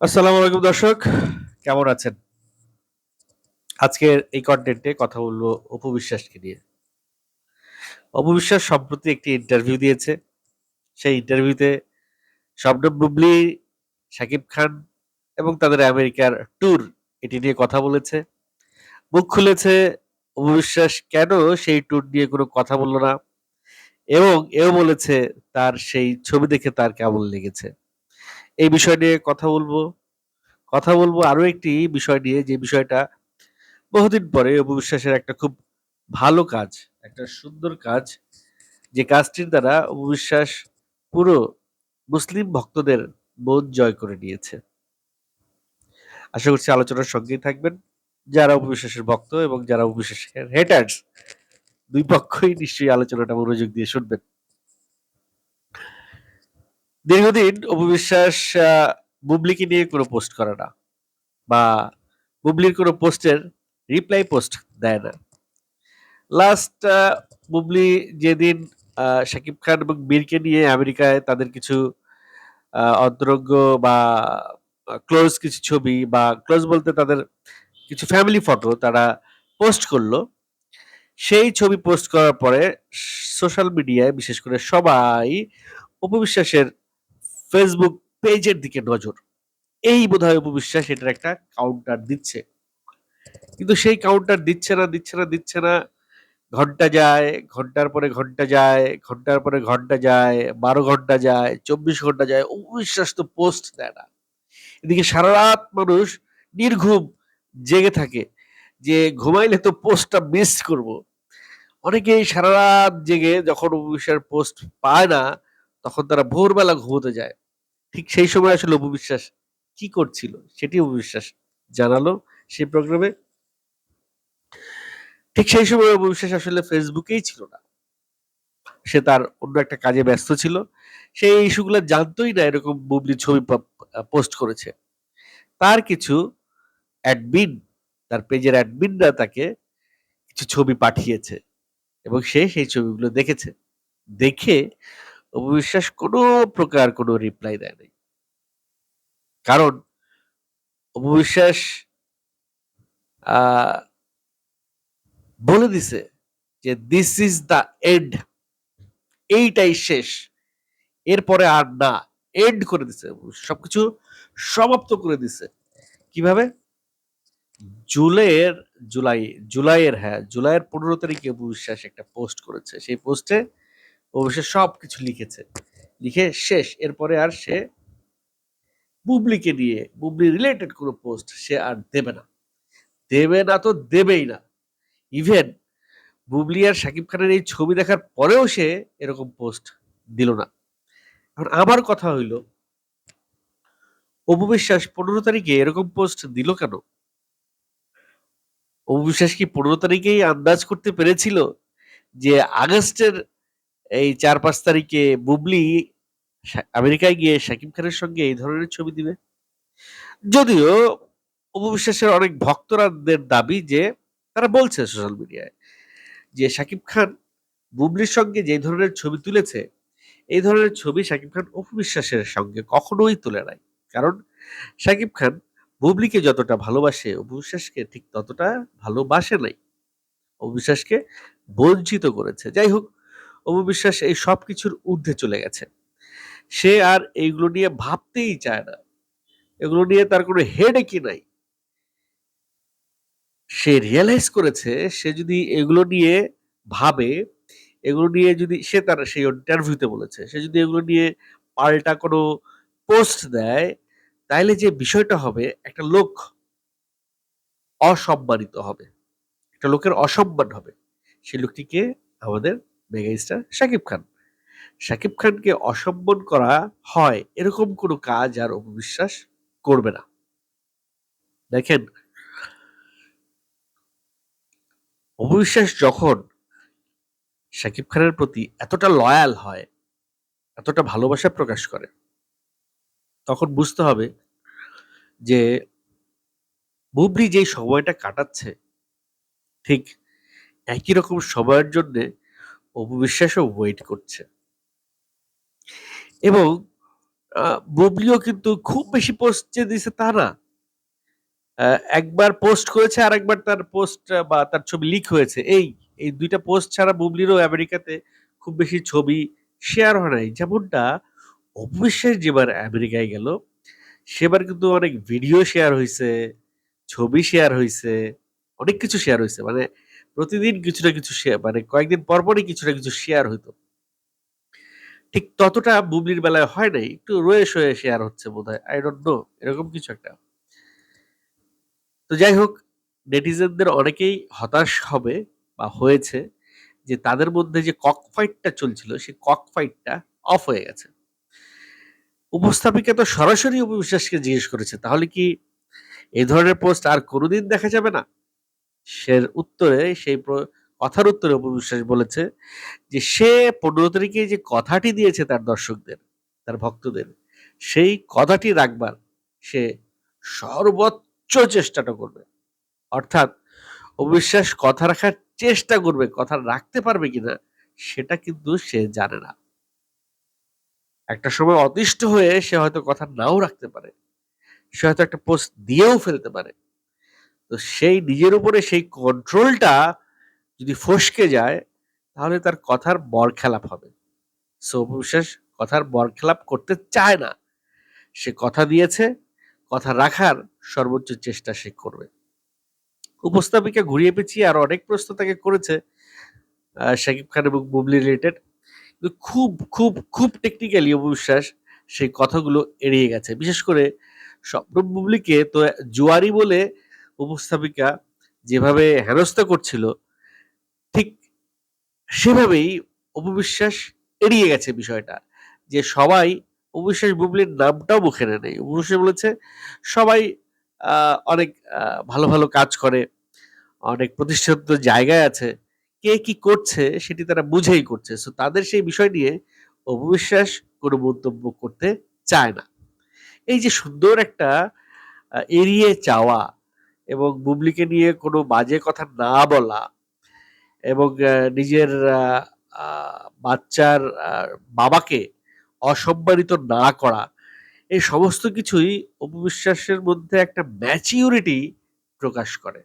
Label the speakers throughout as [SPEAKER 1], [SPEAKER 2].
[SPEAKER 1] আসসালামু আলাইকুম দর্শক, কেমন আছেন? আজকের এই কন্টেন্টে কথা বলব অপবিশ্বাসকে নিয়ে। অপবিশ্বাস সম্প্রতি একটি ইন্টারভিউ দিয়েছে। সেই ইন্টারভিউতে শবনম বুবলি, শাকিব খান এবং তাদের আমেরিকার ট্যুর এটি নিয়ে কথা বলেছে। মুখ খুলেছে অপবিশ্বাস কেন সেই ট্যুর নিয়ে কোনো কথা বলল না? এবং এও বলেছে তার সেই ছবি দেখে তার কেমন লেগেছে। এই বিষয় নিয়ে কথা বলব। কথা বলব আরও একটি বিষয় নিয়ে, যে বিষয়টা বহুদিন পরে অপু বিশ্বাসের একটা খুব ভালো কাজ, একটা সুন্দর কাজ, যে কাজটির দ্বারা অপবিশ্বাস পুরো মুসলিম ভক্তদের মন জয় করে নিয়েছে। আশা করছি আলোচনার সঙ্গেই থাকবেন। যারা অপু বিশ্বাসের ভক্ত এবং যারা অপু বিশ্বাসের হেটার্স দুই পক্ষই নিশ্চয়ই আলোচনাটা মনোযোগ দিয়ে শুনবেন। দীর্ঘদিন অপু বিশ্বাস বুবলিকে নিয়ে কোনো পোস্ট করে না বা বুবলির কোনো পোস্টের রিপ্লাই পোস্ট দেয় না। লাস্ট বুবলি যেদিন শাকিব খান এবং বীরকে নিয়ে আমেরিকায় তাদের কিছু অন্তরঙ্গ বা ক্লোজ কিছু ছবি বা ক্লোজ বলতে তাদের কিছু ফ্যামিলি ফটো তারা পোস্ট করল। সেই ছবি পোস্ট করার পরে সোশ্যাল মিডিয়ায় বিশেষ করে সবাই উপবিশ্বাসের ফেসবুক পেজের দিকে নজর। এই বোধহয় উপবিশ্বাস এটার একটা কাউন্টার দিচ্ছে। কিন্তু সেই কাউন্টার দিচ্ছে না দিচ্ছে না দিচ্ছে না। ঘণ্টা যায়, ঘণ্টার পরে ঘণ্টা যায়, ঘণ্টার পরে ঘণ্টা যায়, বারো ঘণ্টা যায়, চব্বিশ ঘণ্টা যায় অবিশ্বাস তো পোস্ট দেয় না। এদিকে সারা রাত মানুষ নির্ঘুম জেগে থাকে যে ঘুমাইলে তো পোস্টটা মিস করব। অনেকেই সারা রাত জেগে যখন অবিশ্বাস পোস্ট পায় না তখন তারা ভোরবেলা ঘুমোতে যায়। ঠিক সেই সময় আসলে অপবিশ্বাস কি করছিল? সেটি অপবিশ্বাস জানালো সেই প্রোগ্রামে ঠিক সেই সময় অপবিশ্বাস আসলে ফেসবুকেই ছিল না। সে তার অন্য একটা কাজে ব্যস্ত ছিল। সেই ইস্যুগুলো জানতোই না এরকম বুবলি ছবি পোস্ট করেছে। তার কিছু অ্যাডমিন তার পেজের অ্যাডমিনরা তাকে কিছু ছবি পাঠিয়েছে এবং সে সেই ছবিগুলো দেখেছে। দেখে অপবিশ্বাস কোনো প্রকার কোনো রিপ্লাই দেয় নাই। কারণ অপবিশ্বাস আহ, বলে দিছে যে দিস ইজ দ্য এন্ড এইটাই শেষ। এরপরে আর না এন্ড করে দিছে সবকিছু সমাপ্ত করে দিছে। কীভাবে? জুলাইয়ের জুলাই জুলাইয়ের হ্যাঁ জুলাইয়ের পনেরো তারিখে অপু বিশ্বাস একটা পোস্ট করেছে। সেই পোস্টে অবশ্যই সব কিছু লিখেছে। লিখে শেষ। এরপরে আর সে বুবলিকে নিয়ে বুবলি রিলেটেড কোনো পোস্ট সে আর দেবে না। দেবে না তো দেবেই না। ইভেন বুবলি আর শাকিব খানের এই ছবি দেখার পরেও সে এরকম পোস্ট দিল না। এখন আমার কথা হইল, অপু বিশ্বাস পনেরো তারিখে এরকম পোস্ট দিল কেন? অপু বিশ্বাস কি পনেরো তারিখেই আন্দাজ করতে পেরেছিল যে আগস্টের এই চার পাঁচ তারিখে বুবলি আমেরিকায় গিয়ে শাকিব খানের সঙ্গে এই ধরনের ছবি দিবে? যদিও অপু বিশ্বাসের অনেক ভক্তরাদের দাবি যে তারা বলছে সোশ্যাল মিডিয়ায় যে শাকিব খান বুবলির সঙ্গে যে ধরনের ছবি তুলেছে, এই ধরনের ছবি শাকিব খান অপু বিশ্বাসের সঙ্গে কখনোই তুলে নাই। কারণ শাকিব খান বুবলিকে যতটা ভালোবাসে অপু বিশ্বাসকে ঠিক ততটা ভালোবাসে নাই। অপু বিশ্বাসকে বঞ্চিত করেছে। যাই হোক অপু বিশ্বাস এই সব কিছুর ঊর্ধ্বে চলে গেছে। সে আর এইগুলো নিয়ে ভাবতেই চায় না। এগুলো নিয়ে তার কোনো হেডে কি নাই। সে রিয়েলাইজ করেছে, সে যদি এগুলো নিয়ে ভাবে, এগুলো নিয়ে যদি সে তার সেই ইন্টারভিউতে বলেছে, সে যদি এগুলো নিয়ে পাল্টা কোনো পোস্ট দেয়, তাইলে যে বিষয়টা হবে, একটা লোক অসম্মানিত হবে। একটা লোকের অসম্মান হবে। সেই লোকটিকে আমাদের মেগা স্টার শাকিব খান। শাকিব খানকে অসম্মান করা হয় এরকম কোনো কাজ আর অবিশ্বাস করবে না। দেখেন অবিশ্বাস যখন শাকিব খানের প্রতি এতটা লয়াল হয়, এতটা ভালোবাসা প্রকাশ করে, তখন বুঝতে হবে যে বুবলি যে সময়টা কাটাচ্ছে, ঠিক একই রকম সময়ের জন্য অপবিশ্বাসও ওয়েট করছে। এবং ববলিও কিন্তু খুব বেশি পোস্ট যে দিছে তা না। একবার পোস্ট করেছে আর একবার তার পোস্ট বা তার ছবি লিক হয়েছে। এই এই দুইটা পোস্ট ছাড়া বুবলিরও আমেরিকাতে খুব বেশি ছবি শেয়ার হয় নাই। যেমনটা অবিশ্বাস যেবার আমেরিকায় গেল, সেবার কিন্তু অনেক ভিডিও শেয়ার হয়েছে ছবি শেয়ার হয়েছে অনেক কিছু শেয়ার হয়েছে মানে প্রতিদিন কিছু না কিছু শেয়ার মানে কয়েকদিন পরপরই কিছু না কিছু শেয়ার হইতো। ঠিক ততটা বুবলির বেলায় হয় নাই, একটু রয়ে শয়ে শেয়ার হচ্ছে বোধ হয় আই ডোন্ট নো এরকম কিছু একটা। তো যাই হোক নেটিজেনদের অনেকেই হতাশ হবে বা হয়েছে যে তাদের মধ্যে যে কক ফাইটটা চলছিল, সেই কক ফাইটটা অফ হয়ে গেছে। উপস্থাপিকা তো সরাসরি উপবিশ্বাসকে জিজ্ঞেস করেছে, তাহলে কি এই ধরনের পোস্ট আর কোনোদিন দেখা যাবে না? সে উত্তরে, সেই কথার উত্তরে উপবিশ্বাস বলেছে যে, সে পনেরো তারিখে যে কথাটি দিয়েছে তার দর্শকদের, তার ভক্তদের, সেই কথাটি রাখবার সে সর্বোচ্চ চেষ্টাটা করবে। অর্থাৎ অবিশ্বাস কথা রাখার চেষ্টা করবে, কথা রাখতে পারবে কিনা, সেটা কিন্তু সে জানে না। একটা সময় অতিষ্ঠ হয়ে সে হয়তো কথা নাও রাখতে পারে, সে হয়তো একটা পোস্ট দিয়েও ফেলতে পারে। তো সেই নিজের উপরে সেই কন্ট্রোলটা যদি ফসকে যায়, তাহলে তার কথার বর খেলাপ হবে। সো বিশ্বাস কথার বর খেলাপ করতে চায় না। সে কথা দিয়েছে, কথা রাখার সর্বোচ্চ চেষ্টা সে করবে। উপস্থাপিকা ঘুরিয়ে পেঁচিয়ে আর অনেক প্রশ্ন তাকে করেছে শাকিব খান এবং বুবলি রিলেটেড কিন্তু খুব খুব খুব টেকনিক্যালি অবিশ্বাস সেই কথাগুলো এড়িয়ে গেছে। বিশেষ করে স্বপ্ন বুবলিকে তো জুয়ারি বলে উপস্থাপিকা যেভাবে হেনস্থা করছিল, ঠিক সেভাবেই অপবিশ্বাস এড়িয়ে গেছে বিষয়টা। যে সবাই অবিশ্বাস বুবলির নামটাও মুখে নেই। অবিশ্বাস বলেছে, সবাই অনেক ভালো ভালো কাজ করে, অনেক প্রতিষ্ঠিত জায়গায় আছে। কে কি করছে সেটি তারা বুঝেই করছে। সো তাদের সেই বিষয় নিয়ে অবিশ্বাস কোনো মন্তব্য করতে চায় না। এই যে সুন্দর একটা এড়িয়ে চাওয়া এবং বুবলিকে নিয়ে কোনো বাজে কথা না বলা এবং নিজের বাচ্চার বাবাকে অসম্মানিত না করা, এই সমস্ত কিছুই অপবিশ্বাসের মধ্যে একটা ম্যাচিউরিটি প্রকাশ করে।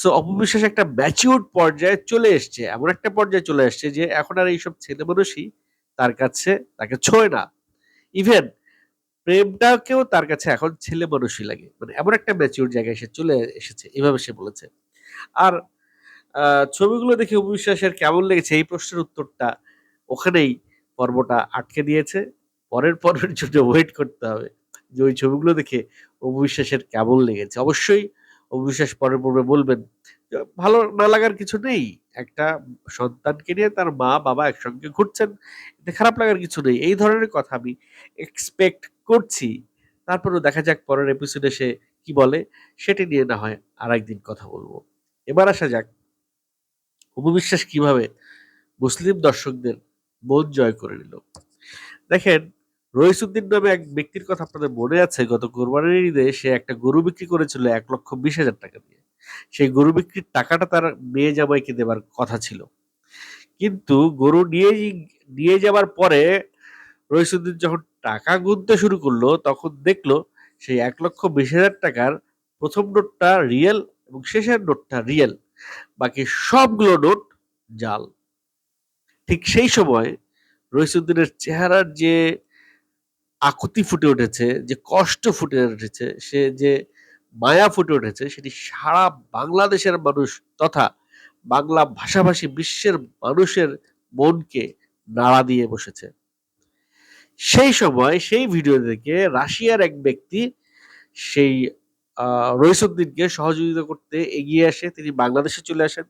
[SPEAKER 1] সো অপবিশ্বাস একটা ম্যাচিউর পর্যায়ে চলে এসছে, এমন একটা পর্যায়ে চলে এসছে যে এখন আর এইসব ছেলে মানুষই তার কাছে, তাকে ছোঁয় না। ইভেন প্রেমটাকেও তার কাছে এখন ছেলে মানুষই লাগে। মানে এমন একটা ম্যাচিউর জায়গায় সে চলে এসেছে, এভাবে সে বলেছে। আর ছবিগুলো দেখে অবিশ্বাসের কেমন লেগেছে এই প্রশ্নের উত্তরটা ওখানেই পর্বটা আটকে দিয়েছে। পরের পর্বের জন্য ওয়েট করতে হবে যে ওই ছবিগুলো দেখে অবিশ্বাসের কেমন লেগেছে। অবশ্যই অবিশ্বাস পরের পর্বে বলবেন ভালো না লাগার কিছু নেই। একটা সন্তানকে নিয়ে তার মা, বাবা একসঙ্গে ঘুরছেন, এতে খারাপ লাগার কিছু নেই। এই ধরনের কথা আমি এক্সপেক্ট করছি। তারপরেও দেখা যাক পরের এপিসোডে সে কি বলে, সেটি নিয়ে না হয় আর একদিন কথা বলব। এবার আসা যাক উপবিশ্বাস কীভাবে মুসলিম দর্শকদের মন জয় করে নিল। দেখেন রইসুদ্দিন নামে এক ব্যক্তির কথা আপনাদের মনে আছে? গত কোরবানির ঈদে সে একটা গরু বিক্রি করেছিল এক লক্ষ বিশ হাজার টাকা দিয়ে। সেই গরু বিক্রির টাকাটা তার মেয়ে জামাইকে দেবার কথা ছিল। কিন্তু গরু নিয়ে নিয়ে যাবার পরে রইসুদ্দিন যখন টাকা গুনতে শুরু করল, তখন দেখল সেই এক লক্ষ বিশ হাজার টাকার প্রথম নোটটা রিয়েল এবং শেষের নোটটা রিয়েল। বাকি সবগুলো নোট জাল। ঠিক সেই সময় রইসুদ্দিনের চেহারার যে আকুতি ফুটে উঠেছে, যে কষ্ট ফুটে উঠেছে, সে যে মায়া ফুটে উঠেছে, সেটি সারা বাংলাদেশের মানুষ তথা বাংলা ভাষাভাষী বিশ্বের মানুষের মনকে নাড়া দিয়ে বসেছে। সেই সময়, সেই ভিডিও থেকে রাশিয়ার এক ব্যক্তি সেই রইসুদ্দিনকে সহযোগিতা করতে এগিয়ে আসে, তিনি বাংলাদেশে চলে আসেন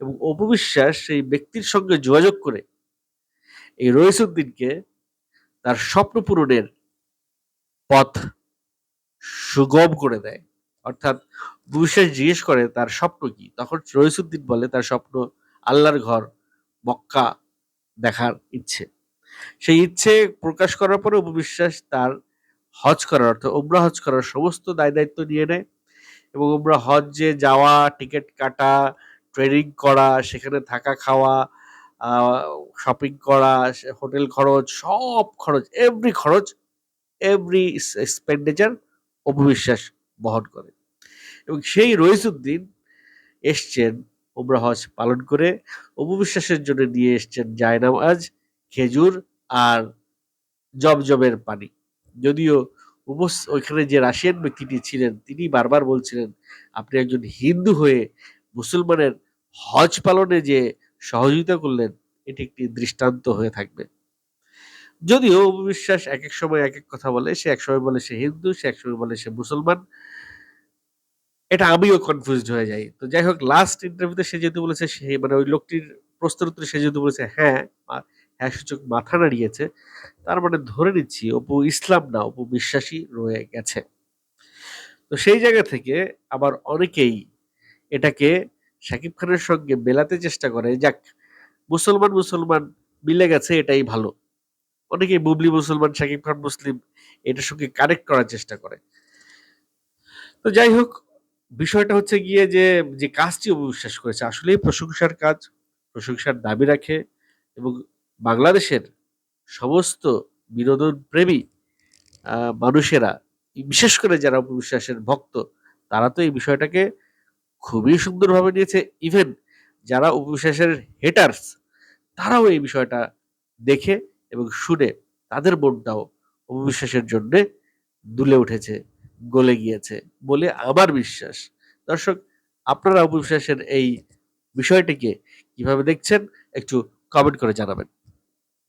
[SPEAKER 1] এবং অপবিশ্বাস সেই ব্যক্তির সঙ্গে যোগাযোগ করে এই রইসুদ্দিনকে তার স্বপ্ন পূরণের পথ সুগম করে দেয়। অর্থাৎ বিশ্বাস জিজ্ঞেস করে, তার স্বপ্ন কি? তখন রইসুদ্দিন বলে, তার স্বপ্ন আল্লাহর ঘর, মক্কা দেখার ইচ্ছে। সেই ইচ্ছে প্রকাশ করার পরে উপবিশ্বাস তার হজ করার অর্থ উমরা হজ করার সমস্ত দায় দায়িত্ব নিয়ে নেয় এবং উমরা হজে যাওয়া, টিকিট কাটা, ট্রেনিং করা, সেখানে থাকা খাওয়া শপিং করা হোটেল খরচ, সব খরচ এভরি খরচ এভরি এক্সপেন্ডিচার অপবিশ্বাস বহন করে। এবং সেই রইসুদ্দিন এসছেন ওমরা হজ পালন করে, অপবিশ্বাসের জন্য নিয়ে এসছেন জায়নামাজ খেজুর আর জবজবের পানি। যদিও ওইখানে যে রাশিয়ান ব্যক্তিটি ছিলেন, তিনি বারবার বলছিলেন, আপনি একজন হিন্দু হয়ে মুসলমানের হজ পালনে যে সহযোগিতা করলেন, এটি একটি দৃষ্টান্ত হয়ে থাকবে। যদিও বিশ্বাস এক এক সময় এক এক কথা বলে, সে এক সময় বলে সে হিন্দু, সে এক সময় বলে সে মুসলমান। এটা আমিও কনফিউজড হয়ে যাই। তো যাই হোক লাস্ট ইন্টারভিউতে সে যেহেতু বলেছে, সে মানে ওই লোকটির প্রশ্নের উত্তরে সে যেহেতু বলেছে হ্যাঁ হ্যাঁ সূচক মাথা নাড়িয়েছে, তার মানে ধরে নিচ্ছি অপু ইসলাম না, অপু বিশ্বাসী রয়ে গেছে। তো সেই জায়গা থেকে আবার অনেকেই এটাকে শাকিব খানের সঙ্গে মেলাতে চেষ্টা করে, যাক, মুসলমান মুসলমান মিলে গেছে, এটাই ভালো। অনেকেই বুবলি মুসলমান, শাকিব খান মুসলিম, এটার সঙ্গে কানেক্ট করার চেষ্টা করে। তো যাই হোক, বিষয়টা হচ্ছে গিয়ে যে যে কাজটি অবিশ্বাস করেছে, আসলেই প্রশংসার কাজ, প্রশংসার দাবি রাখে এবং বাংলাদেশের সমস্ত বিনোদন প্রেমী মানুষেরা, বিশেষ করে যারা অপবিশ্বাসের ভক্ত, তারা তো এই বিষয়টাকে খুবই সুন্দরভাবে নিয়েছে। ইভেন যারা উপবিশ্বাসের হেটার্স তারাও এই বিষয়টা দেখে এবং শুনে তাদের মনটাও অপবিশ্বাসের জন্য দুলে উঠেছে, গলে গিয়েছে বলে আমার বিশ্বাস। দর্শক, আপনারা অপবিশ্বাসের এই বিষয়টিকে কীভাবে দেখছেন একটু কমেন্ট করে জানাবেন।